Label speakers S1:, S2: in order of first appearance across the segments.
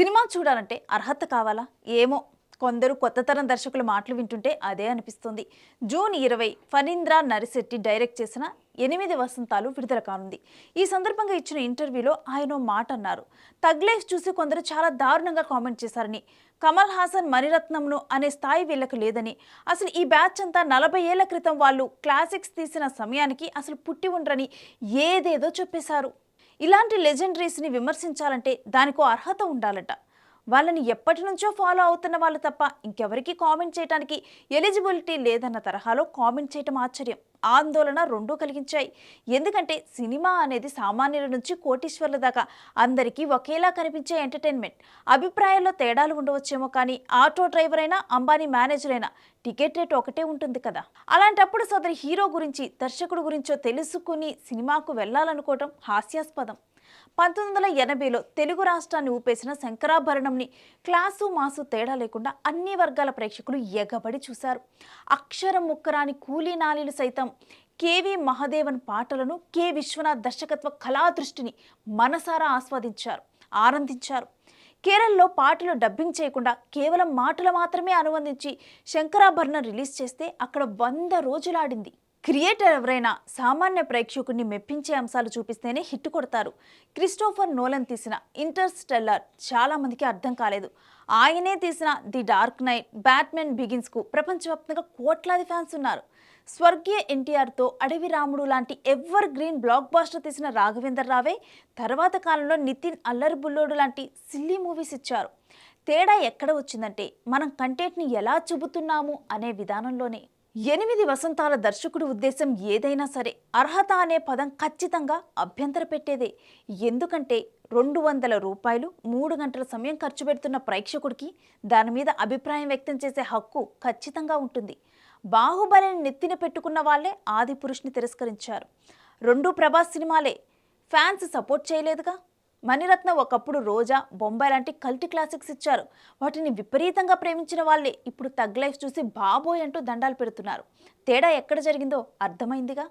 S1: Cinema చూడాలంటే అర్హత కావాలా? ఏమో. కొందరు కొత్త తరం దర్శకుల మాటలు వింటుంటే అదే అనిపిస్తుంది. జూన్ ఇరవై ఫణీంద్ర నరిశెట్టి డైరెక్ట్ చేసిన ఎనిమిది వసంతాలు విడుదల కానుంది. ఈ సందర్భంగా ఇచ్చిన ఇంటర్వ్యూలో ఆయన మాట అన్నారు. తగ్లేష్ చూసి కొందరు చాలా దారుణంగా కామెంట్ చేశారని కమల్ హాసన్ మణిరత్నంను అనే స్థాయి వీళ్ళకు లేదని అసలు ఈ బ్యాచ్ అంతా నలభై ఏళ్ళ క్రితం వాళ్ళు క్లాసిక్స్ తీసిన సమయానికి అసలు పుట్టి ఉండరని ఏదేదో చెప్పేశారు. ఇలాంటి లెజెండరీస్ని విమర్శించాలంటే దానికో అర్హత ఉండాలట. వాళ్ళని ఎప్పటి నుంచో ఫాలో అవుతున్న వాళ్ళు తప్ప ఇంకెవరికి కామెంట్ చేయడానికి ఎలిజిబిలిటీ లేదన్న తరహాలో కామెంట్ చేయటం ఆశ్చర్యం. ఆందోళన రెండూ కలిగించాయి. ఎందుకంటే సినిమా అనేది సామాన్యుల నుంచి కోటీశ్వర్ల దాకా అందరికీ ఒకేలా కనిపించే ఎంటర్టైన్మెంట్. అభిప్రాయాల్లో తేడాలు ఉండవచ్చేమో కానీ ఆటో డ్రైవర్ అయినా అంబానీ మేనేజర్ అయినా టికెట్ రేట్ ఒకటే ఉంటుంది కదా. అలాంటప్పుడు సదరి హీరో గురించి దర్శకుడు గురించో తెలుసుకుని సినిమాకు వెళ్ళాలనుకోవటం హాస్యాస్పదం. పంతొమ్మిది వందల ఎనభైలో తెలుగు రాష్ట్రాన్ని ఊపేసిన శంకరాభరణంని క్లాసు మాసు తేడా లేకుండా అన్ని వర్గాల ప్రేక్షకులు ఎగబడి చూశారు. అక్షరం ముక్కరాని కూలీ నాలీలు సైతం కేవీ మహదేవన్ పాటలను కె విశ్వనాథ్ దర్శకత్వ కళాదృష్టిని మనసారా ఆస్వాదించారు ఆనందించారు. కేరళలో పాటలు డబ్బింగ్ చేయకుండా కేవలం మాటలు మాత్రమే అనుబంధించి శంకరాభరణం రిలీజ్ చేస్తే అక్కడ వంద రోజులాడింది. క్రియేటర్ ఎవరైనా సామాన్య ప్రేక్షకుడిని మెప్పించే అంశాలు చూపిస్తేనే హిట్ కొడతారు. క్రిస్టోఫర్ నోలన్ తీసిన ఇంటర్స్టెల్లర్ చాలామందికి అర్థం కాలేదు. ఆయనే తీసిన ది డార్క్ నైట్ బ్యాట్మెన్ బిగిన్స్కు ప్రపంచవ్యాప్తంగా కోట్లాది ఫ్యాన్స్ ఉన్నారు. స్వర్గీయ ఎన్టీఆర్తో అడవి రాముడు లాంటి ఎవర్ గ్రీన్ బ్లాక్ బాస్టర్ తీసిన రాఘవేందర్ రావే తర్వాత కాలంలో నితిన్ అల్లరి బుల్లోడు లాంటి సిల్లీ మూవీస్ ఇచ్చారు. తేడా ఎక్కడ వచ్చిందంటే మనం కంటెంట్ని ఎలా చూపుతున్నాము అనే విధానంలోనే. ఎనిమిది వసంతాల దర్శకుడి ఉద్దేశం ఏదైనా సరే అర్హత అనే పదం ఖచ్చితంగా అభ్యంతర పెట్టేదే. ఎందుకంటే రెండు వందల రూపాయలు మూడు గంటల సమయం ఖర్చు పెడుతున్న ప్రేక్షకుడికి దాని మీద అభిప్రాయం వ్యక్తం చేసే హక్కు ఖచ్చితంగా ఉంటుంది. బాహుబలిని నెత్తిన పెట్టుకున్న వాళ్ళే ఆది పురుషుని తిరస్కరించారు. రెండు ప్రభాస్ సినిమాలే. Fans support చేయలేదుగా? మణిరత్నం ఒకప్పుడు రోజా బొంబాయి లాంటి కల్టి క్లాసిక్స్ ఇచ్చారు. వాటిని విపరీతంగా ప్రేమించిన వాళ్ళే ఇప్పుడు తగ్ లైఫ్ చూసి బాబోయ్ అంటూ దండాలు పెడుతున్నారు. తేడా ఎక్కడ జరిగిందో అర్థమైందిగా?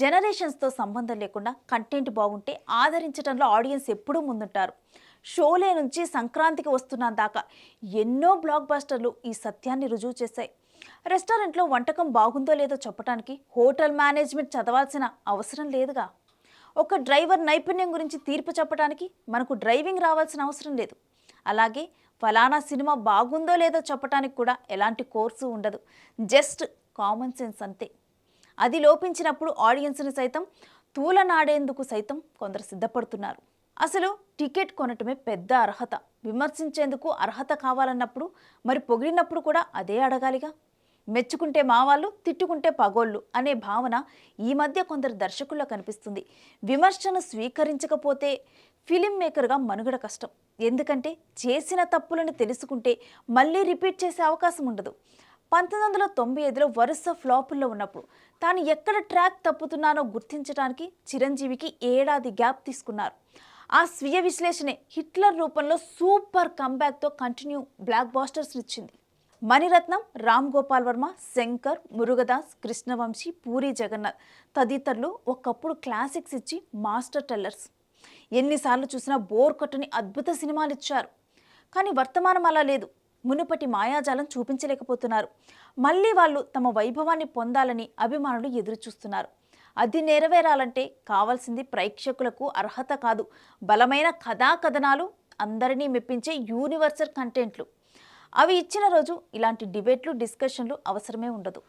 S1: జనరేషన్స్తో సంబంధం లేకుండా కంటెంట్ బాగుంటే ఆదరించడంలో ఆడియన్స్ ఎప్పుడూ ముందుంటారు. షోలే నుంచి సంక్రాంతికి వస్తున్న దాకా ఎన్నో బ్లాక్ బస్టర్లు ఈ సత్యాన్ని రుజువు చేశాయి. రెస్టారెంట్లో వంటకం బాగుందో లేదో చెప్పడానికి హోటల్ మేనేజ్మెంట్ చదవాల్సిన అవసరం లేదుగా? ఒక డ్రైవర్ నైపుణ్యం గురించి తీర్పు చెప్పడానికి మనకు డ్రైవింగ్ రావాల్సిన అవసరం లేదు. అలాగే ఫలానా సినిమా బాగుందో లేదో చెప్పడానికి కూడా ఎలాంటి కోర్సు ఉండదు. జస్ట్ కామన్ సెన్స్ అంతే. అది లోపించినప్పుడు ఆడియన్స్ని సైతం తూలనాడేందుకు సైతం కొందరు సిద్ధపడుతున్నారు. అసలు టికెట్ కొనటమే పెద్ద అర్హత. విమర్శించేందుకు అర్హత కావాలన్నప్పుడు మరి పొగిడినప్పుడు కూడా అదే అడగాలిగా. మెచ్చుకుంటే మావాళ్ళు తిట్టుకుంటే పగోళ్ళు అనే భావన ఈ మధ్య కొందరు దర్శకుల్లో కనిపిస్తుంది. విమర్శను స్వీకరించకపోతే ఫిలిం మేకర్గా మనుగడ కష్టం. ఎందుకంటే చేసిన తప్పులను తెలుసుకుంటే మళ్ళీ రిపీట్ చేసే అవకాశం ఉండదు. పంతొమ్మిది వందల తొంభై ఐదులో వరుస ఫ్లాపుల్లో ఉన్నప్పుడు తాను ఎక్కడ ట్రాక్ తప్పుతున్నానో గుర్తించడానికి చిరంజీవికి ఏడాది గ్యాప్ తీసుకున్నారు. ఆ స్వీయ విశ్లేషణే హిట్లర్ రూపంలో సూపర్ కంబ్యాక్తో కంటిన్యూ బ్లాక్ బాస్టర్స్ ఇచ్చింది మణిరత్నం రామ్ గోపాల్ వర్మ శంకర్ మురుగదాస్ కృష్ణవంశీ పూరి జగన్నాథ్ తదితరులు ఒకప్పుడు క్లాసిక్స్ ఇచ్చి మాస్టర్ టెల్లర్స్. ఎన్నిసార్లు చూసినా బోర్ కొట్టని అద్భుత సినిమాలు ఇచ్చారు. కానీ వర్తమానం అలా లేదు. మునుపటి మాయాజాలం చూపించలేకపోతున్నారు. మళ్ళీ వాళ్ళు తమ వైభవాన్ని పొందాలని అభిమానులు ఎదురుచూస్తున్నారు. అది నెరవేరాలంటే కావాల్సింది ప్రేక్షకులకు అర్హత కాదు. బలమైన కథాకథనాలు అందరినీ మెప్పించే యూనివర్సల్ కంటెంట్లు. అవి ఇచ్చిన రోజు ఇలాంటి డిబేట్లు డిస్కషన్లు అవసరమే ఉండదు.